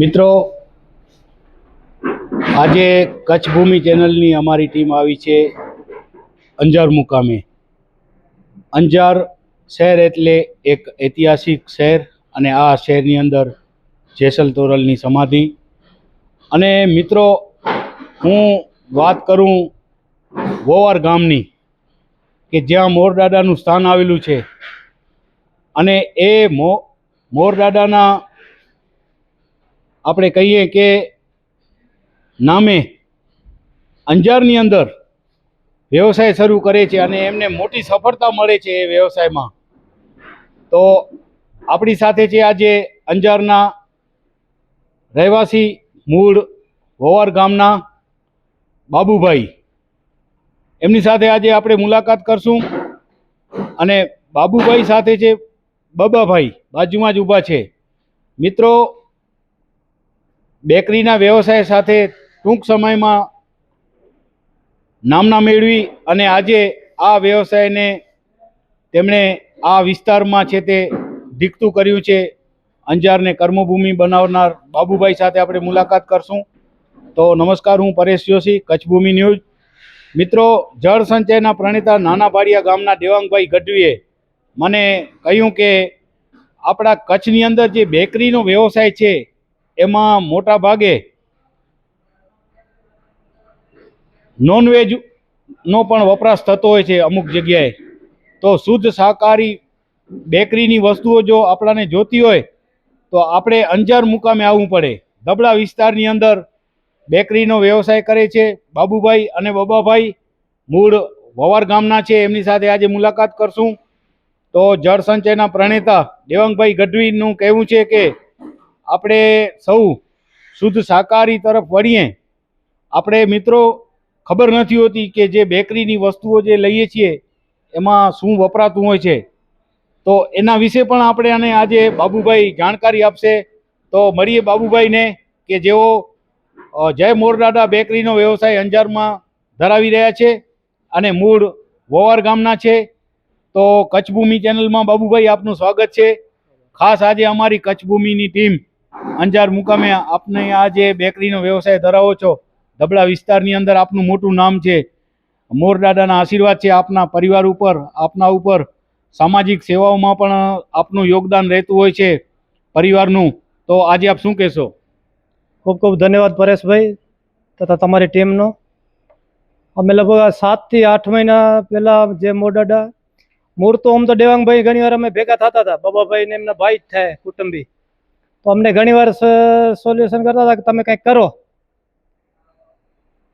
મિત્રો, આજે કચ્છ ભૂમિ ચેનલની અમારી ટીમ આવી છે અંજાર મુકામે. અંજાર શહેર એટલે એક ઐતિહાસિક શહેર અને આ શહેરની અંદર જેસલ તોરલની સમાધિ. અને મિત્રો, હું વાત કરું વોવાર ગામની, કે જ્યાં મોરદાદાનું સ્થાન આવેલું છે. અને એ મો મોરદાદાના આપણે કહીએ કે નામે અંજારની અંદર વ્યવસાય શરૂ કરે છે અને એમને મોટી સફળતા મળે છે એ વ્યવસાયમાં. તો આપણી સાથે છે આજે અંજારના રહેવાસી મૂળ વોવાર ગામના બાબુભાઈ. એમની સાથે આજે આપણે મુલાકાત કરશું અને બાબુભાઈ સાથે છે બબાભાઈ, બાજુમાં જ ઊભા છે. મિત્રો બેકરીના વ્યવસાય સાથે ટૂંક સમયમાં નામના મેળવી અને આજે આ વ્યવસાયને તેમણે આ વિસ્તારમાં છે તે દીકતું કર્યું છે. અંજારને કર્મભૂમિ બનાવનાર બાબુભાઈ સાથે આપણે મુલાકાત કરશું. તો નમસ્કાર, હું પરેશ જોશી, કચ્છભૂમિ ન્યૂઝ. મિત્રો, જળ સંચયના પ્રણેતા નાના પાડિયા ગામના દેવાંગભાઈ ગઢવીએ મને કહ્યું કે આપણા કચ્છની અંદર જે બેકરીનો વ્યવસાય છે એમાં મોટા ભાગે નોનવેજનો પણ વપરાશ થતો હોય છે અમુક જગ્યાએ. તો શુદ્ધ શાકાહારી બેકરીની વસ્તુઓ જો આપણાને જોતી હોય, તો આપણે અંજાર મુકામે આવવું પડે. ધબળા વિસ્તારની અંદર બેકરીનો વ્યવસાય કરે છે. બાબુભાઈ અને બબાભાઈ મૂળ વવાર ગામના છે. એમની સાથે આજે મુલાકાત કરશું. તો જળ સંચયના પ્રણેતા દેવાંગભાઈ ગઢવીનું કહેવું છે કે આપણે સૌ શુદ્ધ શાકાહારી તરફ વળીએ. આપણે મિત્રો, ખબર નથી હોતી કે જે બેકરીની વસ્તુઓ જે લઈએ છીએ, એમાં શું વપરાતું હોય છે. તો એના વિશે પણ આપણે અને આજે બાબુભાઈ જાણકારી આપશે. તો મળીએ બાબુભાઈને કે જેઓ જય મોરડાડા બેકરીનો વ્યવસાય અંજારમાં ધરાવી રહ્યા છે અને મૂળ વોવાર ગામના છે. તો કચ્છભૂમિ ચેનલમાં બાબુભાઈ આપનું સ્વાગત છે. ખાસ આજે અમારી કચ્છભૂમિની ટીમ અંજાર મુકામે આપને આ જે બેકરીનો વ્યવસાય ધરાવો છો ધબળા વિસ્તારની અંદર આપનું મોટું નામ છે. મોરદાદાના આશીર્વાદ છે આપના પરિવાર ઉપર, આપના ઉપર. સામાજિક સેવાઓમાં પણ આપનું યોગદાન રહેતું હોય છે પરિવારનું. તો આજે આપ શું કહેશો? ખૂબ ખૂબ ધન્યવાદ પરેશભાઈ તથા તમારી ટીમનો. અમે લગભગ સાતથી આઠ મહિના પહેલાં જે મોરદાડા મૂળ તો આમ તો દેવાંગભાઈ ઘણીવાર અમે ભેગા થતા હતા. બાબાભાઈ ને એમના ભાઈ જ થાય કુટુંબી. તો અમને ઘણીવાર સોલ્યુશન કરતા હતા કે તમે કંઈક કરો.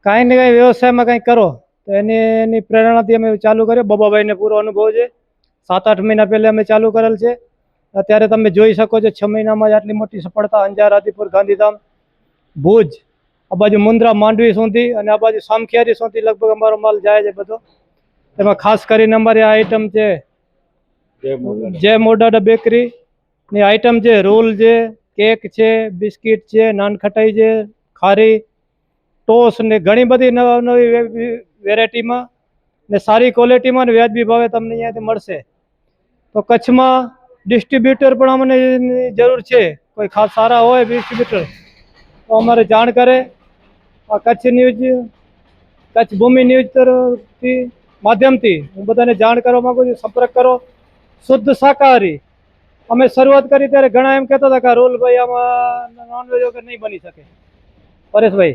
કાંઈ ને કાંઈ વ્યવસાયમાં કંઈક કરો. તો એની એની પ્રેરણાથી અમે ચાલુ કર્યો. બબાભાઈને પૂરો અનુભવ છે. સાત આઠ મહિના પહેલાં અમે ચાલુ કરેલ છે. અત્યારે તમે જોઈ શકો છો છ મહિનામાં જ આટલી મોટી સફળતા અંજાર આદિપુર ગાંધીધામ ભુજ આ બાજુ મુન્દ્રા માંડવી સુધી અને આ બાજુ સામખિયારી સુધી લગભગ અમારો માલ જાય છે બધો. એમાં ખાસ કરીને અમારી આ આઈટમ છે જય મોડાડા બેકરી ની આઈટમ છે રોલ છે કેક છે બિસ્કિટ છે, નાનખટાઈ છે ખારી ટોસ ને ઘણી બધી નવા નવી વેરાયટીમાં ને સારી ક્વોલિટીમાં ને વ્યાજબી ભાવે તમને અહીંયાથી મળશે. તો કચ્છમાં ડિસ્ટ્રીબ્યુટર પણ અમને જરૂર છે. કોઈ ખાસ સારા હોય ડિસ્ટ્રીબ્યુટર તો અમારે જાણ કરે. આ કચ્છ ન્યૂઝ કચ્છ ભૂમિ ન્યૂઝ તરફથી માધ્યમથી હું બધાને જાણ કરવા માગું છું. સંપર્ક કરો. શુદ્ધ શાકાહારી. અમે શરૂઆત કરી ત્યારે ઘણા એમ કહેતા હતા કે રોલ ભાઈ આમાં નોનવેજ વગર નહીં બની શકે. પરેશભાઈ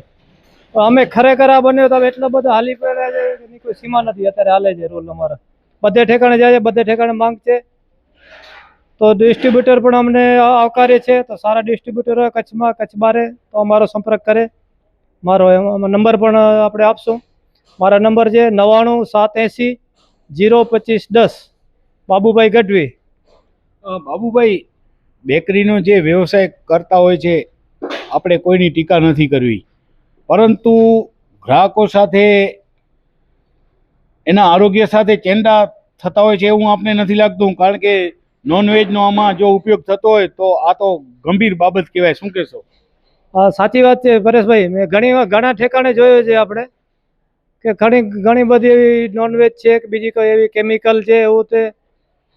અમે ખરેખર આ બન્યો તો એટલા બધા હાલી પડ્યા છે એની કોઈ સીમા નથી. અત્યારે હાલે છે રોલ અમારા. બધે ઠેકાણે જાય છે, બધે ઠેકાણે માંગ છે. તો ડિસ્ટ્રીબ્યુટર પણ અમને આવકારે છે, તો સારા ડિસ્ટ્રીબ્યુટરો કચ્છમાં કચ્છ બારે તો અમારો સંપર્ક કરે. મારો નંબર પણ આપણે આપશું. મારા નંબર છે નવ્વાણું સાત એંસી જીરો પચીસ દસ. બાબુભાઈ ગઢવી. બાબુભાઈ, બેકરીનો જે વ્યવસાય કરતા હોય છે, આપણે કોઈની ટીકા નથી કરવી. પરંતુ ગ્રાહકો સાથે, એના આરોગ્ય સાથે ચેંડા થતા હોય છે એવું આપને નથી લાગતું? કારણ કે નોનવેજનો આમાં જો ઉપયોગ થતો હોય, તો આ તો ગંભીર બાબત કહેવાય. શું કહેશો? સાચી વાત છે પરેશભાઈ. મેં ઘણી ઘણા ઠેકાણે જોયો છે આપણે, કે ઘણી ઘણી બધી એવી નોનવેજ છે કે બીજી કોઈ એવી કેમિકલ છે, એવું તે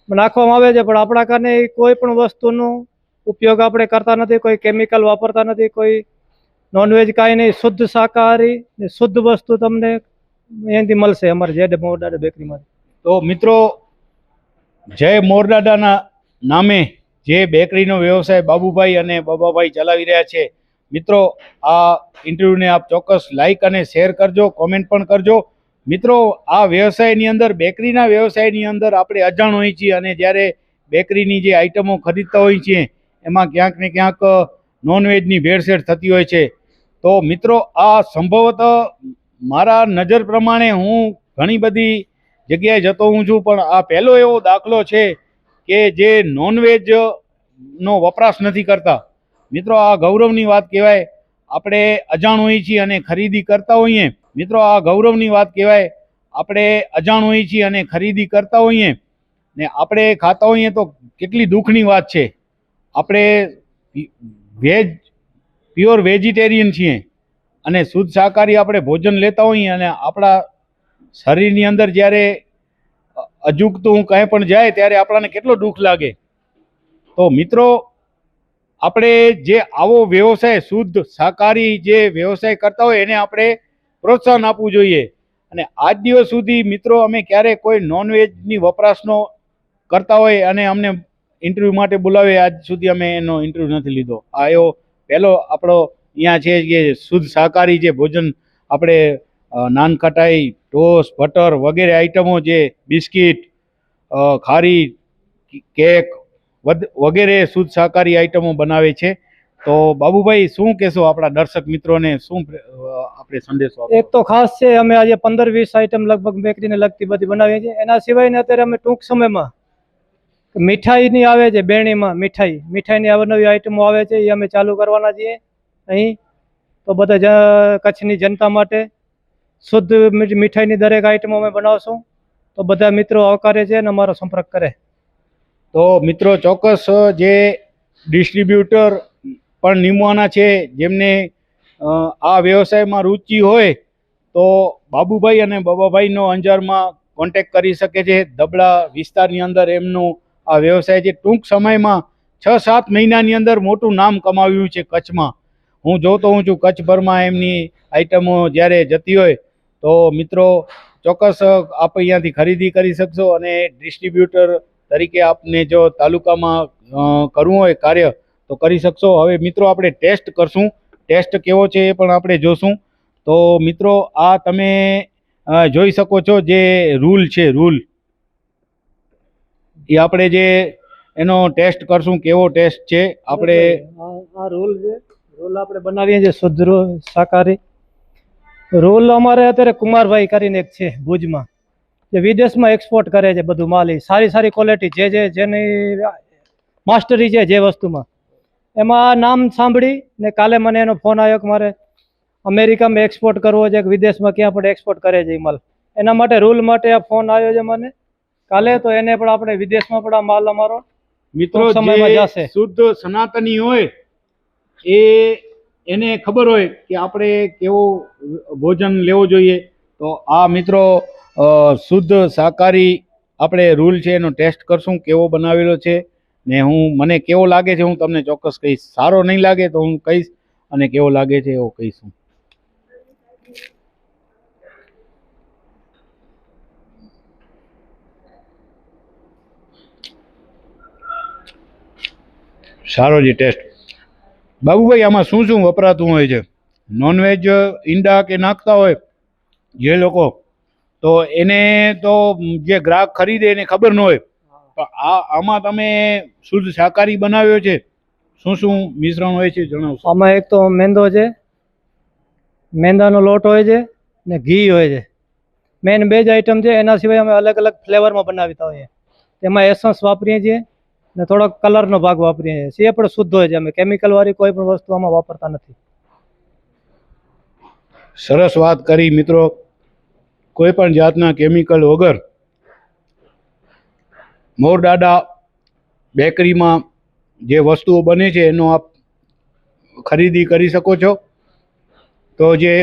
નાખવામાં આવે છે, પણ આપણા કારણે કોઈ પણ વસ્તુનો ઉપયોગ આપણે કરતા નથી, કોઈ કેમિકલ વાપરતા નથી, કોઈ નોનવેજ કાંઈ નહીં, શુદ્ધ શાકાહારી ને શુદ્ધ વસ્તુ તમને અહીંયાથી મળશે અમારે જેડ મોરડાડા બેકરીમાંથી તો મિત્રો, જય મોરદાદાના નામે જે બેકરીનો વ્યવસાય બાબુભાઈ અને બાબાભાઈ ચલાવી રહ્યા છે, મિત્રો, આ ઇન્ટરવ્યૂને આપ ચોક્કસ લાઈક અને શેર કરજો કોમેન્ટ પણ કરજો. મિત્રો, આ વ્યવસાયની અંદર, બેકરીના વ્યવસાયની અંદર આપણે અજાણ હોઈએ છીએ અને જ્યારે બેકરીની જે આઇટમો ખરીદતા હોઈએ છીએ, એમાં ક્યાંક ને ક્યાંક નોનવેજની ભેળસેળ થતી હોય છે. તો મિત્રો, આ સંભવત મારા નજર પ્રમાણે હું ઘણી બધી જગ્યાએ જતો હું છું, પણ આ પહેલો એવો દાખલો છે કે જે નોનવેજ નો વપરાશ નથી કરતા. મિત્રો, આ ગૌરવની વાત કહેવાય, આપણે અજાણ હોઈએ છીએ અને ખરીદી કરતા હોઈએ મિત્રો, આ ગૌરવની વાત કહેવાય. આપણે અજાણ હોઈએ છીએ અને ખરીદી કરતા હોઈએ ને આપણે ખાતા હોઈએ તો કેટલી દુઃખની વાત છે. આપણે વેજ, પ્યોર વેજીટેરિયન છીએ અને શુદ્ધ શાકાહારી આપણે ભોજન લેતા હોઈએ અને આપણા શરીરની અંદર જ્યારે અજુગતું કાંઈ પણ જાય ત્યારે આપણને કેટલો દુઃખ લાગે. તો મિત્રો, આપણે જે આવો વ્યવસાય, શુદ્ધ શાકાહારી જે વ્યવસાય કરતા હોય એને આપણે પ્રોત્સાહન આપવું જોઈએ. અને આજ દિવસ સુધી મિત્રો, અમે ક્યારેય કોઈ નોનવેજની વપરાશનો કરતા હોય અને અમને ઇન્ટરવ્યૂ માટે બોલાવે, આજ સુધી અમે એનો ઇન્ટરવ્યૂ નથી લીધો. આ એવો પહેલો આપણો અહીંયા છે કે શુદ્ધ શાકાહારી જે ભોજન આપણે nankhatai nankhatai toast, butter વગેરે આઈટમો જે બિસ્કિટ ખારી, કેક વગેરે શુદ્ધ શાકાહારી આઈટમો બનાવે છે. તો બાબુભાઈ શું કહેશો આપણા દર્શક મિત્રોને? શું આપણે સંદેશો એક તો ખાસ છે અમે આજે પંદર વીસ આઈટમ લગભગ બેકરીને લગતી બધી બનાવીએ છીએ. એના સિવાયને અત્યારે અમે ટૂંક સમયમાં મીઠાઈની આવે છે બેણીમાં મીઠાઈ. મીઠાઈની અવનવી આઈટમો આવે છે એ અમે ચાલુ કરવાના છીએ અહીં. તો બધા કચ્છની જનતા માટે શુદ્ધ મીઠાઈની દરેક આઈટમો અમે બનાવશું. તો બધા મિત્રો આવકારે છે અને અમારો સંપર્ક કરે. તો મિત્રો ચોક્કસ જે ડિસ્ટ્રીબ્યુટર પણ નિમવાના છે. જેમને આ વ્યવસાયમાં રુચિ હોય તો બાબુભાઈ અને બાબાભાઈનો અંજારમાં કોન્ટેક કરી શકે છે. દબડા વિસ્તારની અંદર એમનું આ વ્યવસાય છે. ટૂંક સમયમાં છ સાત મહિનાની અંદર મોટું નામ કમાવ્યું છે કચ્છમાં. હું જોતો હું છું કચ્છભરમાં એમની આઈટમો જ્યારે જતી હોય તો મિત્રો ચોક્કસ આપ અહીંયાથી ખરીદી કરી શકશો અને ડિસ્ટ્રીબ્યુટર તરીકે આપને જો તાલુકામાં કરવું હોય કાર્ય તો કરી શકશો. હવે મિત્રો, આપણે ટેસ્ટ કરશું. ટેસ્ટ કેવો છે એ પણ આપણે જોશું. તો મિત્રો, આ તમે જોઈ શકો છો જે રૂલ છે રૂલ એ આપણે જે એનો ટેસ્ટ કરશું, કેવો ટેસ્ટ છે, આપણે આ રોલ છે. રોલ આપણે બનાવીએ છીએ શુદ્ધ શાકાહારી. રોલ અમારે અત્યારે કુમારભાઈ કરીને એક છે, ભુજમાં. જે વિદેશમાં એક્સપોર્ટ કરે છે બધું માલ. સારી સારી ક્વોલિટી જે જે, જેની માસ્ટરી છે જે વસ્તુમાં. એમાં નામ સાંભળી ને કાલે મને એનો ફોન આવ્યો કે મારે અમેરિકામાં એક્સપોર્ટ કરવો છે કે વિદેશમાં ક્યાં પણ એક્સપોર્ટ કરે છે માલ. એના માટે રૂલ માટે આ ફોન આવ્યો છે મને. કાલે તો એને પણ આપણે વિદેશમાં પણ આ માલ અમારો મિત્રો સમયમાં જશે. શુદ્ધ સનાતની હોય એ એને ખબર હોય કે આપણે કેવો ભોજન લેવો જોઈએ. તો આ મિત્રો શુદ્ધ શાકાહારી આપણે રૂલ છે એનો ટેસ્ટ કરશું કેવો બનાવેલો છે. ને હું, મને કેવો લાગે છે હું તમને ચોક્કસ કહીશ. સારો નહીં લાગે તો હું કહીશ અને કેવો લાગે છે એવો કહીશું સારો જે ટેસ્ટ. બાબુભાઈ, આમાં શું શું વપરાતું હોય છે? નોનવેજ ઈંડા કે નાખતા હોય? જે લોકો. તો એને તો જે ગ્રાહક ખરીદે એને ખબર ન હોય. પણ આ આમાં તમે શુદ્ધ શાકાહારી બનાવ્યો છે? શું શું મિશ્રણ હોય છે જણાવશો? આમાં એક તો મેંદો છે મેંદાનો લોટ હોય છે ને ઘી હોય છે. મેન બે જ આઈટમ છે એના સિવાય અમે અલગ અલગ ફ્લેવરમાં બનાવતા હોઈએ. તેમાં એસન્સ વાપરીએ છીએ ને થોડોક કલરનો ભાગ વાપરીએ છીએ. એ પણ શુદ્ધ હોય છે. અમે કેમિકલવાળી કોઈ પણ વસ્તુ આમાં વાપરતા નથી. સરસ વાત કરી મિત્રો. કોઈ પણ જાતના કેમિકલ વગર મોરદાદા બેકરીમાં જે વસ્તુઓ બને છે એનો આપ ખરીદી કરી શકો છો. તો જે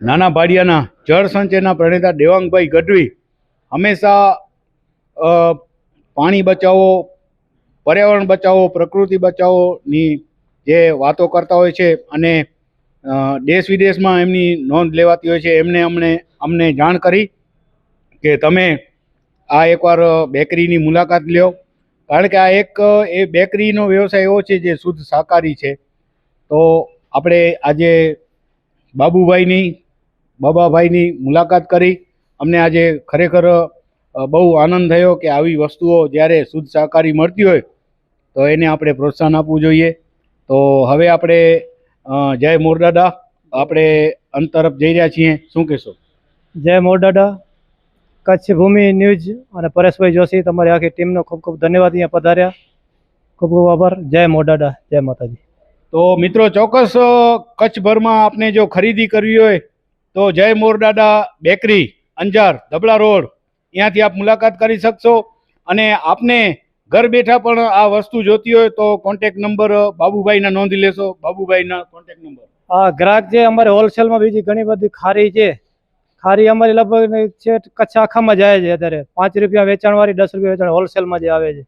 નાના ભાડિયાના જળ સંચયના પ્રણેતા દેવાંગભાઈ ગઢવી હંમેશા પાણી બચાવો, પર્યાવરણ બચાવો, પ્રકૃતિ બચાવોની જે વાતો કરતા હોય છે અને દેશ વિદેશમાં એમની નોંધ લેવાતી હોય છે. એમને અમને અમને જાણ કરી કે તમે આ એકવાર બેકરીની મુલાકાત લ્યો. કારણ કે આ એક એ બેકરીનો વ્યવસાય એવો છે જે શુદ્ધ શાકાહારી છે. તો આપણે આજે બાબુભાઈની, બાબાભાઈની મુલાકાત કરી. અમને આજે ખરેખર બહુ આનંદ થયો કે આવી વસ્તુઓ જ્યારે શુદ્ધ શાકાહારી મળતી હોય, તો એને આપણે પ્રોત્સાહન આપવું જોઈએ. તો હવે આપણે જય મોરદાદા. આપણે અંત તરફ જઈ રહ્યા છીએ. શું કહેશો? જય મોરડાડા કચ્છ ભૂમિ ન્યૂઝ અને પરેશભાઈ જોશી તમારી આખી ટીમનો ખૂબ ખૂબ ધન્યવાદ અહીંયા પધાર્યા. ખૂબ ખૂબ આભાર. જય મોરડાડા જય માતાજી. તો મિત્રો ચોક્કસ કચ્છભરમાં આપને જો ખરીદી કરવી હોય તો જય મોરડાડા બેકરી અંજાર ધબળા રોડ ત્યાંથી આપ મુલાકાત કરી શકશો. અને આપને ઘર બેઠા પણ આ વસ્તુ જોતી હોય તો કોન્ટેક નંબર બાબુભાઈના નોંધી લેશો. બાબુભાઈના કોન્ટેક નંબર આ ગ્રાહક છે અમારે હોલસેલમાં બીજી ઘણી બધી ખારી છે ખારી અમારી લગભગ છે કચ્છ આખામાં જાય છે અત્યારે. પાંચ રૂપિયા વેચાણવાળી, દસ રૂપિયા વેચાણ હોલસેલમાં જે આવે છે.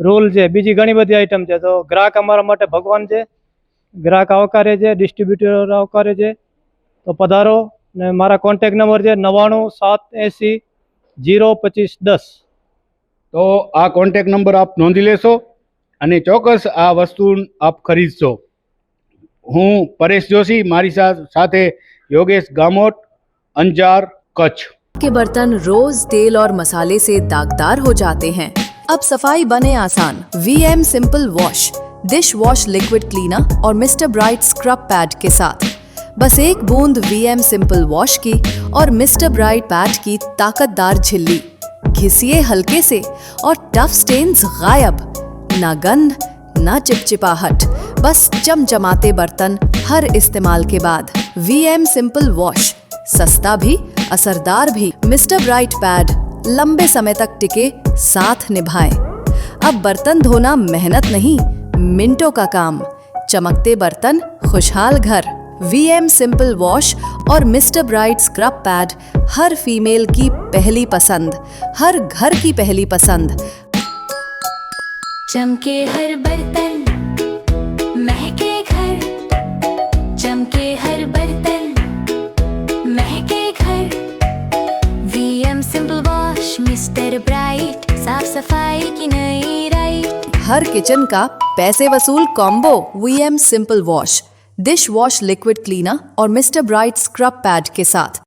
રૂલ છે, બીજી ઘણી બધી આઈટમ છે. તો ગ્રાહક અમારા માટે ભગવાન છે. ગ્રાહક આવકારે છે ડિસ્ટ્રીબ્યુટર આવકારે છે. તો પધારો ને મારા કોન્ટેક નંબર છે નવ્વાણું, સાત, એંસી, જીરો, પચીસ, દસ. તો આ કોન્ટેક નંબર આપ નોંધી લેશો અને ચોક્કસ આ વસ્તુ આપ ખરીદશો. હું પરેશ જોશી, મારી સાથે યોગેશ ગામોટ अंजार, कच्छ। के बर्तन रोज तेल और मसाले से दागदार हो जाते हैं। अब सफ़ाई बने आसान। V M Simple Wash dish wash liquid cleaner और मिस्टर ब्राइट स्क्रब पैड के साथ। बस एक बूंद वी एम सिंपल वॉश की और मिस्टर ब्राइट पैड की ताकतदार झिल्ली। घिसिए हल्के से और टफ स्टेन गायब। न गंध, न चिपचिपाहट। बस चमचमाते बर्तन हर इस्तेमाल के बाद। वी एम सिंपल वॉश सस्ता भी, असरदार भी। मिस्टर ब्राइट पैड लंबे समय तक टिके, साथ निभाए। अब बर्तन धोना मेहनत नहीं, मिनटों का काम। चमकते बर्तन, खुशहाल घर। वी एम सिंपल वॉश और मिस्टर ब्राइट स्क्रब पैड, हर फीमेल की पहली पसंद, हर घर की पहली पसंद। चमके हर बर्तन, महके घर। चमके हर बर्तन वीएम वॉश मिस्टर ब्राइट साफ़ सफ़ाई की नई राइट। हर किचन का पैसे वसूल combo V M Simple Wash dish wash liquid cleaner और मिस्टर ब्राइट स्क्रब पैड के साथ।